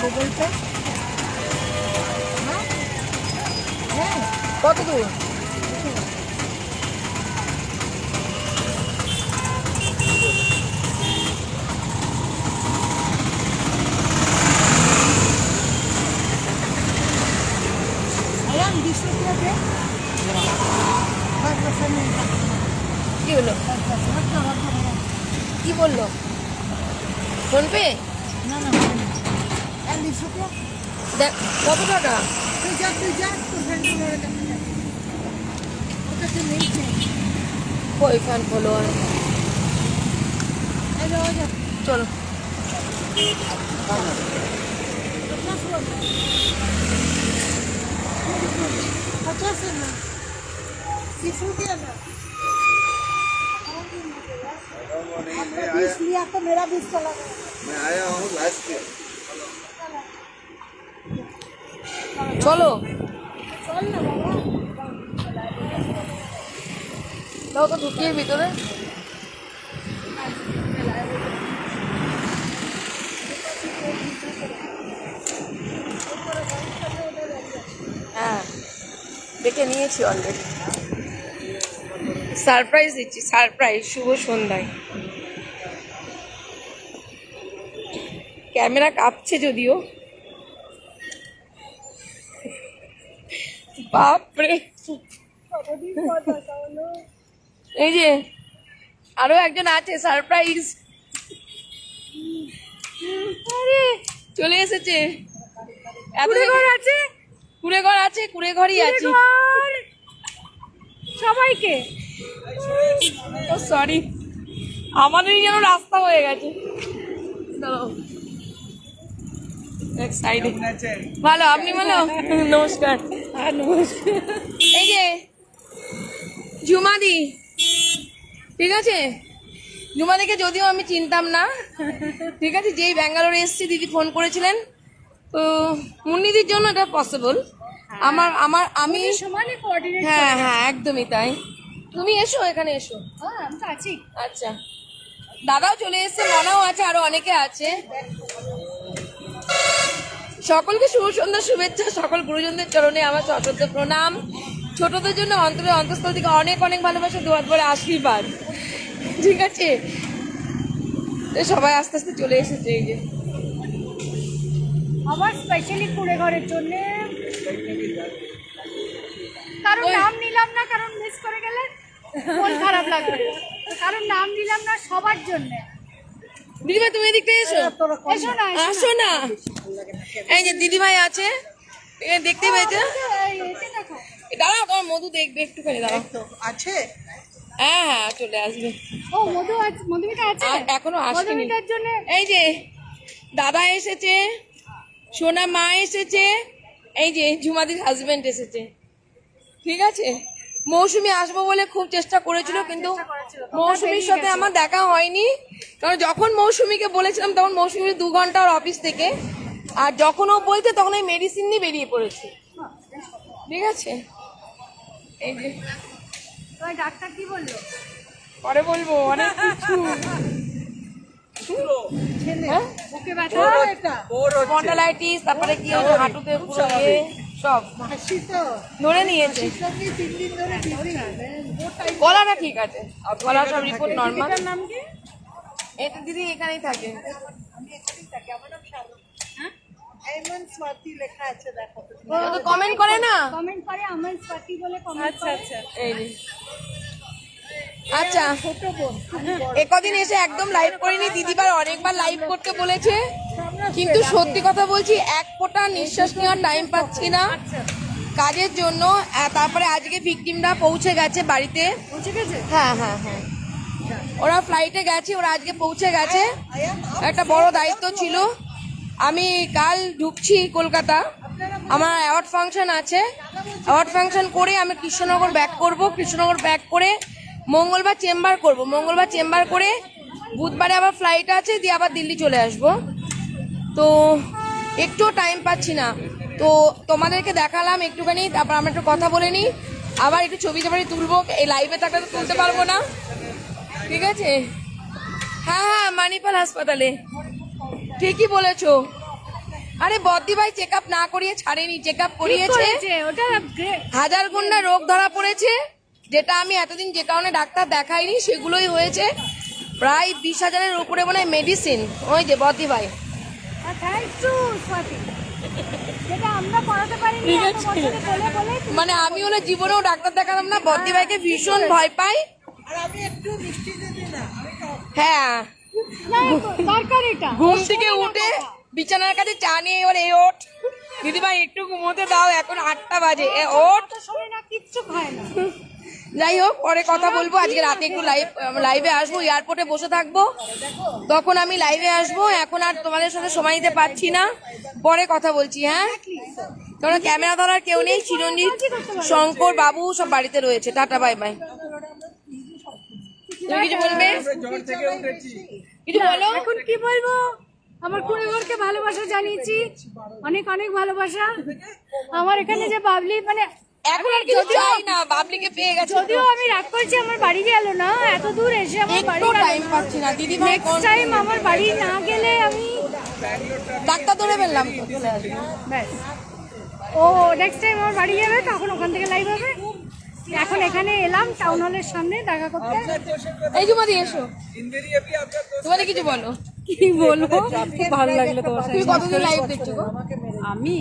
Google pay হ্যাঁ। হ্যাঁ কত দূর কি হলো? কি বলল? ফোনপে না না। আয়াম বিশ রুপিয়া দেখ কত টাকা তুই যা তুই যা তোর ফ্রেন্ড ওর কাছে যা ওর কাছে নেই নেই কই ফ্যান ফলোয়ার এই যাও যা চলো कितना हुआ पचास है ना बीस रुपया ना आपने बीस लिया तो मेरा बीस चला गया मैं आया हूँ लास्ट ईयर চলো। দাও তো ঢুকিয়ে ভিতরে। হ্যাঁ ডেকে নিয়েছি অলরেডি সারপ্রাইজ দিচ্ছি সারপ্রাইজ শুভ সন্ধ্যায়। ক্যামেরা কাঁপছে যদিও। বাপরে। এই যে আরও একজন আছে সারপ্রাইজ আরে চলে এসেছে। কুড়ে ঘর আছে? কুড়ে ঘর আছে কুড়ে ঘরই আছে সবাইকে? ও সরি আমাদেরই যেন রাস্তা হয়ে গেছে। সাইডে ভালো আপনি ভালো? নমস্কার। এই যে ঝুমাদি ঠিক আছে? ঝুমাদিকে যদিও আমি চিনতাম না ঠিক আছে? যেই ব্যাঙ্গালোরে এসেছি দিদি ফোন করেছিলেন। তো মুন্নিদির জন্য এটা পসিবল আমার আমার আমি হ্যাঁ হ্যাঁ একদমই তাই। তুমি এসো এখানে এসো। হ্যাঁ আছি। আচ্ছা। দাদাও চলে এসেছে মনাও আছে আরও অনেকে আছে। সকলকে শুভ সন্ধ্যা শুভেচ্ছা। সকল গুরুজনদের চরণে আমার সশ্রদ্ধ প্রণাম। ছোটদের জন্য অন্তরের অন্তঃস্থল থেকে অনেক অনেক ভালোবাসা দোয়াত বলে আশীর্বাদ। ঠিক আছে? সবাই আস্তে আস্তে চলে এসেছে এই যে। আমার স্পেশালি কুড়ে ঘরের জন্য। কারণ নাম নিলাম না কারণ মিস করে গেলে মন খারাপ লাগবে। কারণ নাম নিলাম না সবার জন্য। দিদিভাই তুমি এদিকটা এসো। এসো না। আসো না। এই যে দিদিভাই আছে দেখতে পেয়েছে দেখো। দাঁড়াও তোমার মধু দেখবে একটুখানি দাঁড়াও। আছে? হ্যাঁ হ্যাঁ চলে আসবে। ও মধু আছে মধুমিতা আছে? এখনও আসেনি। এই যে দাদা এসেছে সোনা মা এসেছে এই যে ঝুমাদির হাজবেন্ড এসেছে। ঠিক আছে? মৌসুমি আসব বলে খুব চেষ্টা করেছিল কিন্তু মৌসুমির সাথে আমার দেখা হয়নি। কারণ যখন মৌসুমিকে বলেছিলাম তখন মৌসুমি দু ঘণ্টা ওর অফিস থেকে। আর যখন ও বলছে তখন ওই মেডিসিন নিয়ে বেরিয়ে পড়েছে। ঠিক আছে? এই যে। ডাক্তার কি বলল? পরে বলব অনেক কিছু। হ্যাঁ? বুকে ব্যথা? এটা তারপরে কি হাঁটুতে পুরো ইয়ে? সব। ধরে নিয়েছে। কলাটা ঠিক আছে। কলা সব রিপোর্ট নর্মাল নাম কি? এটা দিদি এখানেই থাকে। শালু হ্যাঁ? কমেন্ট করে না? কমেন্ট করে আমার স্বাতি বলে কমেন্ট আচ্ছা আচ্ছা এই। আচ্ছা একদিন এসে একদম লাইভ করিনি দিদিবার অনেকবার লাইভ করতে বলেছে। কিন্তু সত্যি কথা বলছি এক ফোঁটা নিঃশ্বাস নেওয়ার টাইম পাচ্ছি না। কাজের জন্য তারপরে আজকে ভিকটিমরা পৌঁছে গেছে বাড়িতে। পৌঁছে গেছে? হ্যাঁ হ্যাঁ হ্যাঁ। ওরা ফ্লাইটে গেছে ওরা আজকে পৌঁছে গেছে। একটা বড় দায়িত্ব ছিল। আমি কাল ঢুকছি কলকাতা। আমার অ্যাওয়ার্ড ফাংশন আছে। অ্যাওয়ার্ড ফাংশন করে আমি কৃষ্ণনগর ব্যাক করব। কৃষ্ণনগর ব্যাক করে মঙ্গলবার চেম্বার করব। মঙ্গলবার চেম্বার করে বুধবারে আবার ফ্লাইট আছে দিয়ে আবার দিল্লি চলে আসব। তো একটুও টাইম পাচ্ছি না। তো তোমাদেরকে দেখালাম একটুখানি তারপর আমরা একটু কথা বলে নিই। আবার একটু ছবি টবি তুলবো এই লাইভে থাকলে তো তুলতে পারব না। ঠিক আছে? হ্যাঁ হ্যাঁ মানিপাল হাসপাতালে। ঠিকই বলেছ। আরে বদ্দি ভাই চেক আপ না করিয়ে ছাড়েনি চেক আপ করিয়েছে ওটা হাজার গুন্ডা রোগ ধরা পড়েছে। যেটা আমি এতদিন যে কারণে ডাক্তার দেখাইনি সেগুলোই হয়েছে প্রায় বিশ হাজারের উপরে মনে হয় মেডিসিন ওই যে বদ্দি ভাই। মানে আমি হলে জীবনেও ডাক্তার দেখালাম না বদ্দি ভাইকে ভীষণ ভয় পাই। হ্যাঁ। ঘুম থেকে উঠে বিছানার কাছে চা নিয়ে এবার এ ওঠ। দিদিভাই একটু ঘুমোতে দাও এখন আটটা বাজে। এ ওঠ। তো শরীর না কিচ্ছু খায় না। যাই হোক, পরে কথা বলব। আজকে রাতে একটু লাইভ লাইভে আসব এয়ারপোর্টে বসে থাকব। তখন আমি লাইভে আসব। এখন আর তোমাদের সাথে সময় দিতে পারছি না। পরে কথা বলছি হ্যাঁ? কারণ ক্যামেরা ধরার কেউ নেই, চিরঞ্জিত, শঙ্কর, বাবু সব বাড়িতে রয়েছে। টাটা বাই বাই তুমি কিছু বলবে? কিছু বলো? এখন কি বলব? আমার কুড়েঘরকে ভালোবাসা জানিয়েছি। অনেক অনেক ভালোবাসা। আমার এখানে যে বাবলি মানে এখন আর কিছু চাই না বাবলিকে পেয়ে গেছে যদিও আমি রাগ করছি আমার বাড়ি গেল না এত দূর এসে আমার বাড়ি টাইম পাচ্ছি না দিদি ভাই নেক্সট টাইম আমার বাড়ি না গেলে আমি ডাক্তার ধরে ফেললাম। ব্যাস। ও নেক্সট টাইম আমার বাড়ি যাবে তখন ওখান থেকে লাইভ হবে। এখন এখানে এলাম টাউন হলের সামনে দেখা করতে। এই এসো। তোমাদের কিছু বলো। কি বলব? ভালো লাগল তোমার তুমি কতদিন লাইভ দেখছ গো? আমি?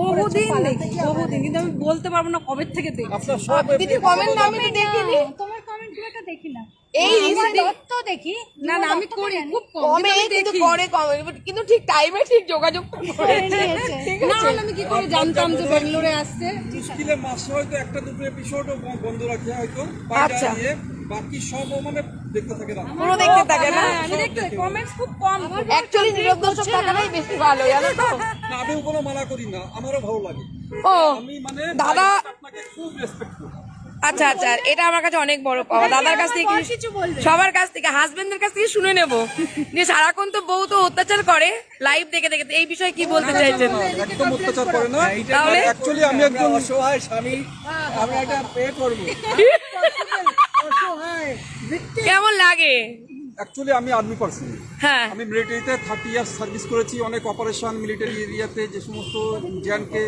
বহুদিন দেখি বহুদিন কিন্তু আমি বলতে পারব না কবে থেকে দেখি দিদি কমেন্ট আমি তো দেখিনি। তোমার কমেন্ট খুব একটা দেখি না। এই দেখি। না না আমি করি খুব কম কমে কিন্তু করে কমে কিন্তু ঠিক টাইমে ঠিক যোগাযোগ করে। না হলে আমি কি করে জানতাম যে ব্যাঙ্গালোরে আসছে? মুশকিলে মাসে হয়তো একটা দুটো এপিসোডও বন্ধ রাখে হয়তো। আচ্ছা। বাকি সব ও মানে দেখতে থাকে না পুরো দেখতে থাকে না হ্যাঁ, আমি দেখতে কমেন্টস খুব কম অ্যাকচুয়ালি নীরব দর্শক বেশি ভালো জানো তো না কোনো মানা করি না আমারও ভালো লাগে ও আমি মানে দাদা আপনাকে খুব রেসপেক্ট করি আচ্ছা আচ্ছা এটা আমার কাছে অনেক বড় পাওয়া দাদার কাছ থেকে কিছু সবার কাছ থেকে হাজবেন্ডের কাছ থেকে শুনে নেব যে সারাক্ষণ তো বউ তো অত্যাচার করে লাইভ দেখে দেখে এই বিষয়ে কি বলতে চাইছেন একদম অত্যাচার করে না তাহলে অ্যাকচুয়ালি আমি একজন অসহায় স্বামী আমরা একটা পে করব কেমন লাগে? অ্যাকচুয়ালি আমি আর্মি পার্সন হ্যাঁ। আমি মিলিটারিতে থার্টি ইয়ার্স সার্ভিস করেছি অনেক অপারেশন মিলিটারি এরিয়াতে যে সমস্ত জ্যানকে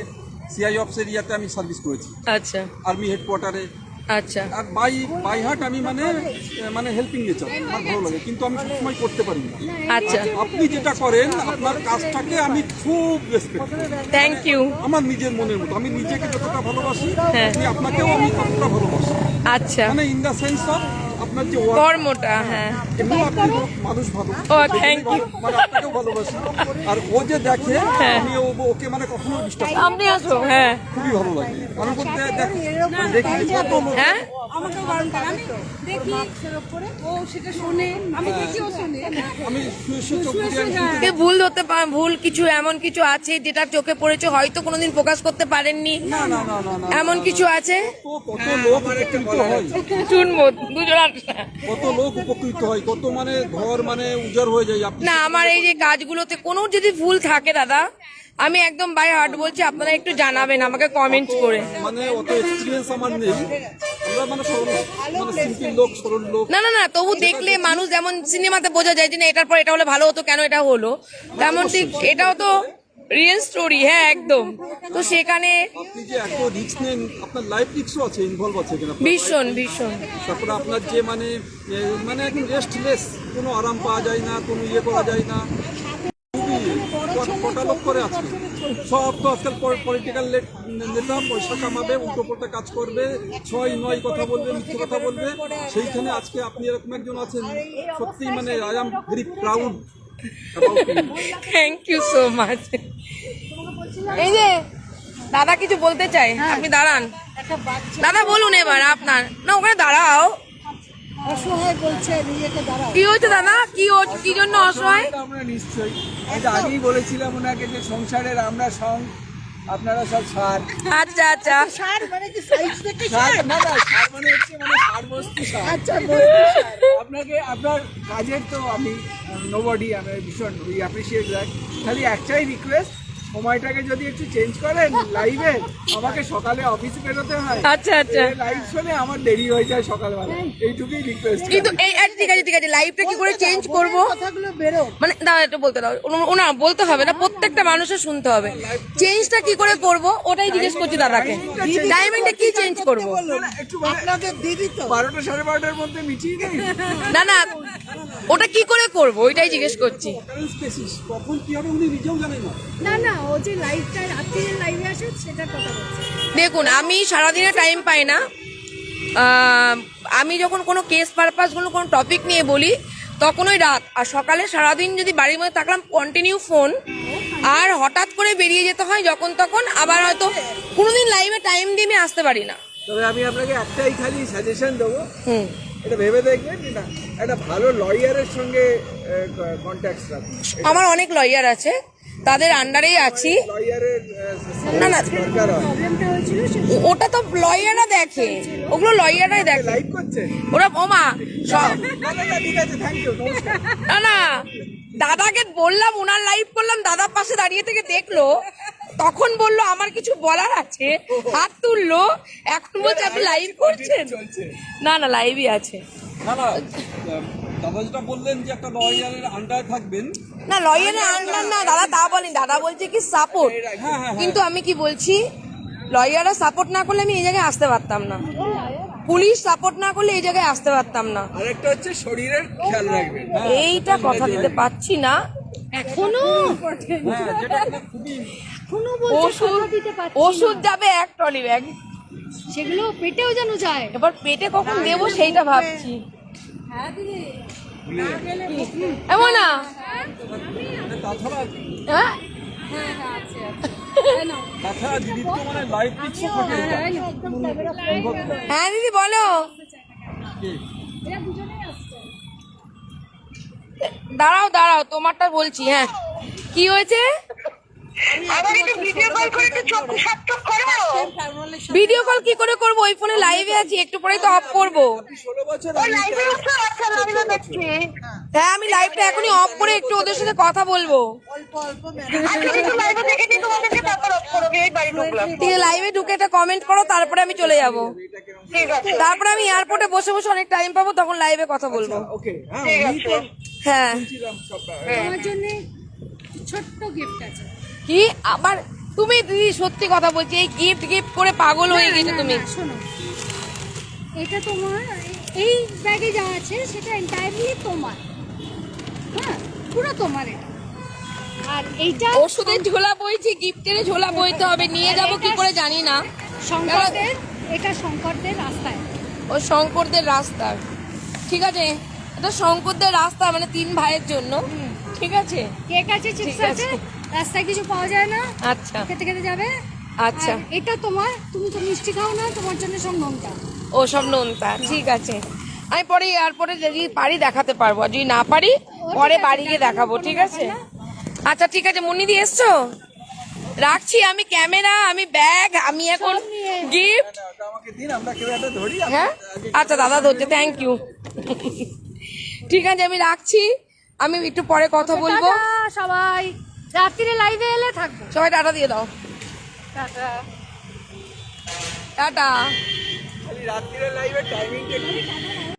সিআই অফিস এরিয়াতে আমি সার্ভিস করেছি। আচ্ছা। আর্মি হেডকোয়ার্টারে আচ্ছা। আর বাই বাই হার্ট আমি মানে মানে হেল্পিং নেচার আমার ভালো লাগে কিন্তু আমি সবসময় করতে পারি না। আচ্ছা। আপনি যেটা করেন আপনার কাজটাকে আমি খুব রেসপেক্ট থ্যাংক ইউ আমার নিজের মনের মতো আমি নিজেকে যতটা ভালোবাসি হ্যাঁ। আপনি আপনাকেও আমি ততটা ভালোবাসি। আচ্ছা। মানে ইন দ্য সেন্স অফ কর্মটা হ্যাঁ। মানুষ ভালো। ও থ্যাংক ইউ মানে আপনাকেও ভালোবাসি। আর ও যে দেখে আমি ও- ওকে মানে কখনো ডিস্টার্ব আপনি আসো হ্যাঁ। খুবই ভালো লাগে। আমি বলতে দেখি দেখি কত হ্যাঁ? আমাকেও বারণ করে আমি দেখি ও সেটা শোনে আমি দেখি ও শোনে। ভুল হতে পারে ভুল কিছু এমন কিছু আছে যেটা চোখে পড়েছে হয়তো কোনোদিন প্রকাশ করতে পারেননি? না না না না না। এমন কিছু আছে? কত লোক উপকৃত হয়। শুনব দুজন কত লোক উপকৃত হয় কত মানে ঘর মানে উজাড় হয়ে যায়। না আমার এই যে কাজগুলোতে কোনো যদি ভুল থাকে দাদা আমি একদম বাই হার্ট বলছি আপনারা একটু জানাবেন আমাকে কমেন্ট করে। মানে অত এক্সপিরিয়েন্স আমার নেই। মানে সরল মানে সিম্পল লোক সরল লোক। না না না তবু দেখলে মানুষ যেমন সিনেমাতে বোঝা যায় যে না এটার পর এটা হলে ভালো হতো কেন এটা হলো? তেমন ঠিক এটাও তো রিয়েল স্টোরি হ্যাঁ একদম। তো সেখানে আপনি যে এত রিস্ক নেন আপনার লাইফ রিস্কও আছে ইনভলভ আছে এখানে ভীষণ ভীষণ। তারপরে আপনার যে মানে মানে একদম রেস্টলেস কোনো আরাম পাওয়া যায় না কোনো ইয়ে করা যায় না। খুবই ক- কটা লোক করে আছে সব তো আজকাল পলিটিক্যাল নেতা পয়সা কামাবে উল্টো পাল্টা কাজ করবে ছয় নয় কথা বলবে মিথ্যে কথা বলবে। সেইখানে আজকে আপনি এরকম একজন আছেন সত্যি মানে I am very proud thank you so much এই যে দাদা কিছু বলতে চাই আপনি দাঁড়ান। দাদা বলুন এবার আপনার। না ওখানে দাঁড়াও। বলছে নিজেকে দাঁড়াও। কি হয়েছে দাদা? কি কি জন্য অসহায়? আমরা নিশ্চয়ই আগেই বলেছিলাম ওনাকে যে সংসারের আমরা সং আপনারা সব সার। আচ্ছা আচ্ছা। সার মানে কি সাইজ থেকে সার না না সার মানে হচ্ছে মানে সার বস্তু সার। আচ্ছা আপনাকে আপনার কাজের তো আমি নোবডি আমি ভীষণ উই অ্যাপ্রিসিয়েট দ্যাট খালি একটাই রিকোয়েস্ট সময়টাকে যদি একটু চেঞ্জ করেন লাইভে আমাকে সকালে অফিসে বেরোতে হয়। আচ্ছা আচ্ছা। লাইভ শুনে আমার দেরি হয়ে যায় সকালবেলা। এইটুকুই রিকোয়েস্ট কিন্তু এই আচ্ছা, ঠিক আছে ঠিক আছে লাইভটা কি করে চেঞ্জ করব? কথাগুলো বেরো। মানে দাঁড়া একটু বলতে দাও। ওনা- বলতে হবে না প্রত্যেকটা মানুষের শুনতে হবে। চেঞ্জটা কি করে করব ওটাই জিজ্ঞেস করছি দাদাকে। টাইমিংটা কি চেঞ্জ করব? একটু আপনাদের দিদি তো। বারোটা সাড়ে বারোটার মধ্যে মিটিয়ে নেই না না ওটা কি করে করব ওইটাই জিজ্ঞেস করছি। কখন কি হবে উনি নিজেও জানেন না। না না ও যে লাইভটা রাত্রির লাইভে আসে সেটার কথা বলছে। দেখুন আমি সারাদিনে টাইম পাই না। আমি যখন কোনো কেস পারপাসগুলো কোনো টপিক নিয়ে বলি তখন ওই রাত। আর সকালে সারাদিন যদি বাড়ির মধ্যে থাকলাম কন্টিনিউ ফোন আর হঠাৎ করে বেরিয়ে যেতে হয় যখন তখন আবার হয়তো কোনোদিন লাইভে টাইম দিয়ে আমি আসতে পারি না। তবে আমি আপনাকে একটাই খালি সাজেশন দেবো। হুম। এটা ভেবে দেখবেন না একটা ভালো লয়ারের সঙ্গে কন্ট্যাক্ট রাখুন। আমার অনেক লয়ার আছে। তাদের আন্ডারেই আছি। না না। ওটা তো লয়াররা দেখে। ওগুলো লয়াররাই দেখে। ওরা ওমা না না না, না। দাদাকে বললাম ওনার লাইভ করলাম দাদার পাশে দাঁড়িয়ে থেকে দেখল। তখন বলল আমার কিছু বলার আছে। হাত তুললো। এখন বলছে আপনি লাইভ করছেন? না না লাইভই আছে। না না দাদা যেটা বললেন যে একটা লয়ারের আন্ডারে থাকবেন। না লয়ারের আনলাম না দাদা তা বলেন। দাদা বলছে কি সাপোর্ট কিন্তু আমি কি বলছি লয়াররা সাপোর্ট না করলে আমি এই জায়গায় আসতে পারতাম না। পুলিশ সাপোর্ট না করলে এই জায়গায় আসতে পারতাম না। আরেকটা হচ্ছে শরীরের খেয়াল রাখবেন। এইটা কথা দিতে পারছি। না। এখনও? হ্যাঁ ওষুধ যাবে এক ট্রলি ব্যাগ। সেগুলো পেটেও যেন যায়। এবার পেটে কখন দেবো সেইটা ভাবছি। হ্যাঁ। হ্যাঁ দিদি বলো। দাঁড়াও দাঁড়াও তোমারটা বলছি হ্যাঁ। কি হয়েছে? ভিডিও কল কি করে করব? ওই ফোনে লাইভে আছি একটু পরেই তো অফ করব। হ্যাঁ আমি লাইভটা এখনই অফ করে একটু ওদের সাথে কথা বলব। অল্প অল্প ঠিক আছে লাইভে ঢুকে একটা কমেন্ট করো তারপরে আমি চলে যাব। তারপরে আমি এয়ারপোর্টে বসে বসে অনেক টাইম পাবো তখন লাইভে কথা বলব। হ্যাঁ তো হ্যাঁ। আমার জন্য ছোট্ট গিফট আছে। কি? আবার তুমি দিদি সত্যি কথা বলছি এই গিফট গিফট করে পাগল হয়ে গেছো তুমি। শোনো। এটা তোমার এই ব্যাগে যা আছে সেটা এন্টায়ারলি তোমার। হ্যাঁ পুরো তোমার এটা। আর এইটা ওষুধের ঝোলা বইছি গিফটের ঝোলা বইতে হবে নিয়ে যাব কি করে জানি না। শঙ্করদের এটা শঙ্করদের রাস্তায়। ও শঙ্করদের রাস্তা। ঠিক আছে? এটা শঙ্করদের রাস্তা মানে তিন ভাইয়ের জন্য। ঠিক আছে? কেক আছে চিপস আছে। রাস্তায় কিছু পাওয়া যায় না। আচ্ছা। খেতে খেতে যাবে। আচ্ছা। এটা তোমার তুমি তো মিষ্টি খাও না তোমার জন্য সব নোনটা ও সব নোনতা। ঠিক আছে। আমি পরে এয়ারপোর্টে যদি পারি দেখাতে পারব। আর যদি না পারি পরে বাড়ি গিয়ে দেখাবো ঠিক আছে? আচ্ছা ঠিক আছে মুন্নি দিয়ে এসছো? রাখছি আমি ক্যামেরা আমি ব্যাগ আমি এখন গিফট। না, ওটা আমাকে দিন আমরা কেউ একটা ধরি হ্যাঁ? আচ্ছা দাদা ধরছে থ্যাংক ইউ ঠিক আছে আমি রাখছি। আমি একটু পরে কথা বলব। সবাই। রাত্রিরে লাইভে এলে থাকব। সবাই টাটা দিয়ে দাও। টাটা। টাটা। খালি রাত্রিরে লাইভে টাইমিং